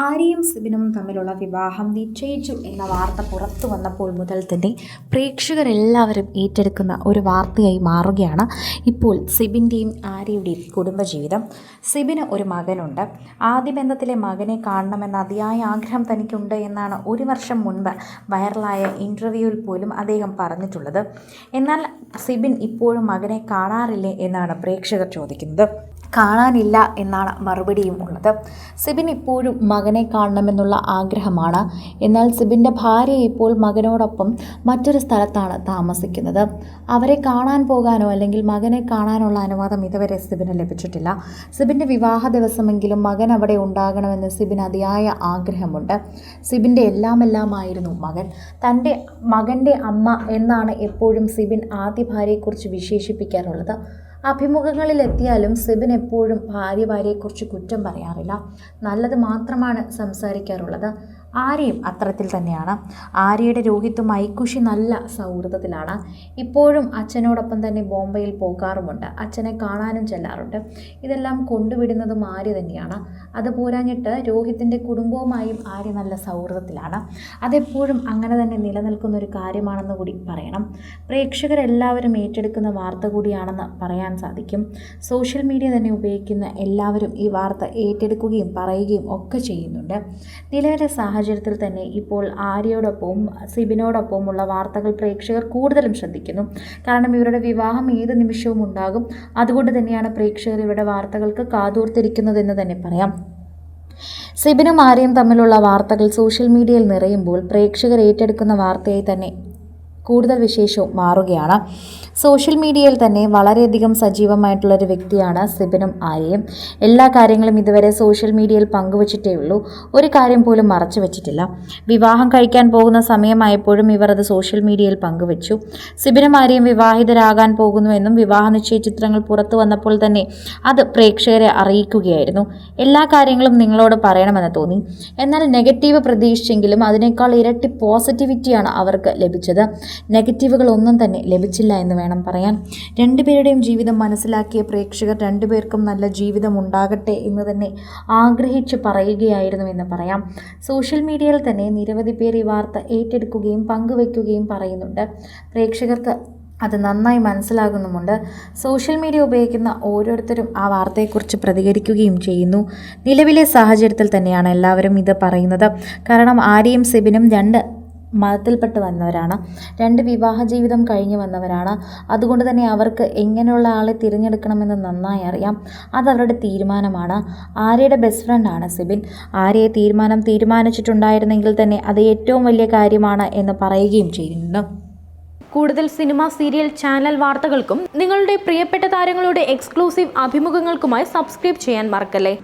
ആര്യയും സിബിനും തമ്മിലുള്ള വിവാഹം നിശ്ചയിച്ചു എന്ന വാർത്ത പുറത്തു വന്നപ്പോൾ മുതൽ തന്നെ പ്രേക്ഷകരെല്ലാവരും ഏറ്റെടുക്കുന്ന ഒരു വാർത്തയായി മാറുകയാണ്. ഇപ്പോൾ സിബിന്റെയും ആര്യയുടെയും കുടുംബജീവിതം. സിബിന് ഒരു മകനുണ്ട്. ആദ്യ ബന്ധത്തിലെ മകനെ കാണണമെന്ന അതിയായ ആഗ്രഹം തനിക്കുണ്ട് എന്നാണ് ഒരു വർഷം മുൻപ് വൈറലായ ഇന്റർവ്യൂവിൽ പോലും അദ്ദേഹം പറഞ്ഞിട്ടുള്ളത്. എന്നാൽ സിബിൻ ഇപ്പോഴും മകനെ കാണാറില്ലേ എന്നാണ് പ്രേക്ഷകർ ചോദിക്കുന്നത്. കാണാനില്ല എന്നാണ് മറുപടിയും ഉള്ളത്. സിബിൻ ഇപ്പോഴും മകനെ കാണണമെന്നുള്ള ആഗ്രഹമാണ്. എന്നാൽ സിബിന്റെ ഭാര്യ ഇപ്പോൾ മകനോടൊപ്പം മറ്റൊരു സ്ഥലത്താണ് താമസിക്കുന്നത്. അവരെ കാണാൻ പോകാനോ അല്ലെങ്കിൽ മകനെ കാണാനുള്ള അനുവാദം ഇതുവരെ സിബിന് ലഭിച്ചിട്ടില്ല. സിബിന്റെ വിവാഹ ദിവസമെങ്കിലും മകൻ അവിടെ ഉണ്ടാകണമെന്ന് സിബിൻ അതിയായ ആഗ്രഹമുണ്ട്. സിബിന്റെ എല്ലാമെല്ലാമായിരുന്നു മകൻ. തന്റെ മകന്റെ അമ്മ എന്നാണ് എപ്പോഴും സിബിൻ ആദ്യ ഭാര്യയെക്കുറിച്ച് വിശേഷിപ്പിക്കാറുള്ളത്. അഭിമുഖങ്ങളിലെത്തിയാലും സിബിൻ എപ്പോഴും ഭാര്യ ഭാര്യയെക്കുറിച്ച് കുറ്റം പറയാറില്ല. നല്ലത് മാത്രമാണ് സംസാരിക്കാറുള്ളത്. ആര്യയും അത്തരത്തിൽ തന്നെയാണ്. ആര്യയുടെ രോഹിത്തുമായി കുഷി നല്ല സൗഹൃദത്തിലാണ്. ഇപ്പോഴും അച്ഛനോടൊപ്പം തന്നെ ബോംബെയിൽ പോകാറുമുണ്ട്. അച്ഛനെ കാണാനും ചെല്ലാറുണ്ട്. ഇതെല്ലാം കൊണ്ടുവിടുന്നതും ആര്യ തന്നെയാണ്. അത് പോരാഞ്ഞിട്ട് രോഹിത്തിന്റെ കുടുംബവുമായും ആര്യ നല്ല സൗഹൃദത്തിലാണ്. അതെപ്പോഴും അങ്ങനെ തന്നെ നിലനിൽക്കുന്ന ഒരു കാര്യമാണെന്ന് കൂടി പറയണം. പ്രേക്ഷകരെല്ലാവരും ഏറ്റെടുക്കുന്ന വാർത്ത കൂടിയാണെന്ന് പറയാൻ സാധിക്കും. സോഷ്യൽ മീഡിയ തന്നെ ഉപയോഗിക്കുന്ന എല്ലാവരും ഈ വാർത്ത ഏറ്റെടുക്കുകയും പറയുകയും ഒക്കെ ചെയ്യുന്നുണ്ട്. നിലവിലെ സാഹചര്യത്തിൽ തന്നെ ഇപ്പോൾ ആര്യയോടൊപ്പവും സിബിനോടൊപ്പവുമുള്ള വാർത്തകൾ പ്രേക്ഷകർ കൂടുതലും ശ്രദ്ധിക്കുന്നു. കാരണം ഇവരുടെ വിവാഹം ഏത് നിമിഷവും ഉണ്ടാകും. അതുകൊണ്ട് തന്നെയാണ് പ്രേക്ഷകർ ഇവരുടെ വാർത്തകൾക്ക് കാതോർത്തിരിക്കുന്നതെന്ന് തന്നെ പറയാം. സിബിനും ആര്യയും തമ്മിലുള്ള വാർത്തകൾ സോഷ്യൽ മീഡിയയിൽ നിറയുമ്പോൾ പ്രേക്ഷകർ ഏറ്റെടുക്കുന്ന വാർത്തയായി തന്നെ കൂടുതൽ വിശേഷവും മാറുകയാണ്. സോഷ്യൽ മീഡിയയിൽ തന്നെ വളരെയധികം സജീവമായിട്ടുള്ള ഒരു വ്യക്തിയാണ് സിബിനും ആര്യയും. എല്ലാ കാര്യങ്ങളും ഇതുവരെ സോഷ്യൽ മീഡിയയിൽ പങ്കുവച്ചിട്ടേ ഉള്ളൂ. ഒരു കാര്യം പോലും മറച്ചു വെച്ചിട്ടില്ല. വിവാഹം കഴിക്കാൻ പോകുന്ന സമയമായപ്പോഴും ഇവർ അത് സോഷ്യൽ മീഡിയയിൽ പങ്കുവച്ചു. സിബിനും ആര്യയും വിവാഹിതരാകാൻ പോകുന്നുവെന്നും വിവാഹ നിശ്ചയ ചിത്രങ്ങൾ പുറത്തു വന്നപ്പോൾ തന്നെ അത് പ്രേക്ഷകരെ അറിയിക്കുകയായിരുന്നു. എല്ലാ കാര്യങ്ങളും നിങ്ങളോട് പറയണമെന്ന് തോന്നി. എന്നാൽ നെഗറ്റീവ് പ്രതീക്ഷിച്ചെങ്കിലും അതിനേക്കാൾ ഇരട്ടി പോസിറ്റിവിറ്റിയാണ് അവർക്ക് ലഭിച്ചത്. നെഗറ്റീവുകളൊന്നും തന്നെ ലഭിച്ചില്ല എന്ന് വേണം പറയാൻ. രണ്ടുപേരുടെയും ജീവിതം മനസ്സിലാക്കിയ പ്രേക്ഷകർ രണ്ടുപേർക്കും നല്ല ജീവിതം ഉണ്ടാകട്ടെ എന്ന് തന്നെ ആഗ്രഹിച്ച് പറയുകയായിരുന്നു എന്ന് പറയാം. സോഷ്യൽ മീഡിയയിൽ തന്നെ നിരവധി പേർ ഈ വാർത്ത ഏറ്റെടുക്കുകയും പങ്കുവയ്ക്കുകയും പറയുന്നുണ്ട്. പ്രേക്ഷകർക്ക് അത് നന്നായി മനസ്സിലാകുന്നുമുണ്ട്. സോഷ്യൽ മീഡിയ ഉപയോഗിക്കുന്ന ഓരോരുത്തരും ആ വാർത്തയെക്കുറിച്ച് പ്രതികരിക്കുകയും ചെയ്യുന്നു. നിലവിലെ സാഹചര്യത്തിൽ തന്നെയാണ് എല്ലാവരും ഇത് പറയുന്നത്. കാരണം ആര്യയും സിബിനും രണ്ട് മതത്തിൽപ്പെട്ട് വന്നവരാണ്. രണ്ട് വിവാഹ ജീവിതം കഴിഞ്ഞു വന്നവരാണ്. അതുകൊണ്ട് തന്നെ അവർക്ക് എങ്ങനെയുള്ള ആളെ തിരഞ്ഞെടുക്കണമെന്ന് നന്നായി അറിയാം. അതവരുടെ തീരുമാനമാണ്. ആര്യയുടെ ബെസ്റ്റ് ഫ്രണ്ടാണ് സിബിൻ. ആര്യയെ തീരുമാനം തീരുമാനിച്ചിട്ടുണ്ടായിരുന്നെങ്കിൽ തന്നെ അത് ഏറ്റവും വലിയ കാര്യമാണ് എന്ന് പറയുകയും ചെയ്യുന്നുണ്ട് കൂടുതൽ സിനിമ സീരിയൽ ചാനൽ വാർത്തകൾക്കും നിങ്ങളുടെ പ്രിയപ്പെട്ട താരങ്ങളുടെ എക്സ്ക്ലൂസീവ് അഭിമുഖങ്ങൾക്കുമായി സബ്സ്ക്രൈബ് ചെയ്യാൻ മറക്കല്ലേ?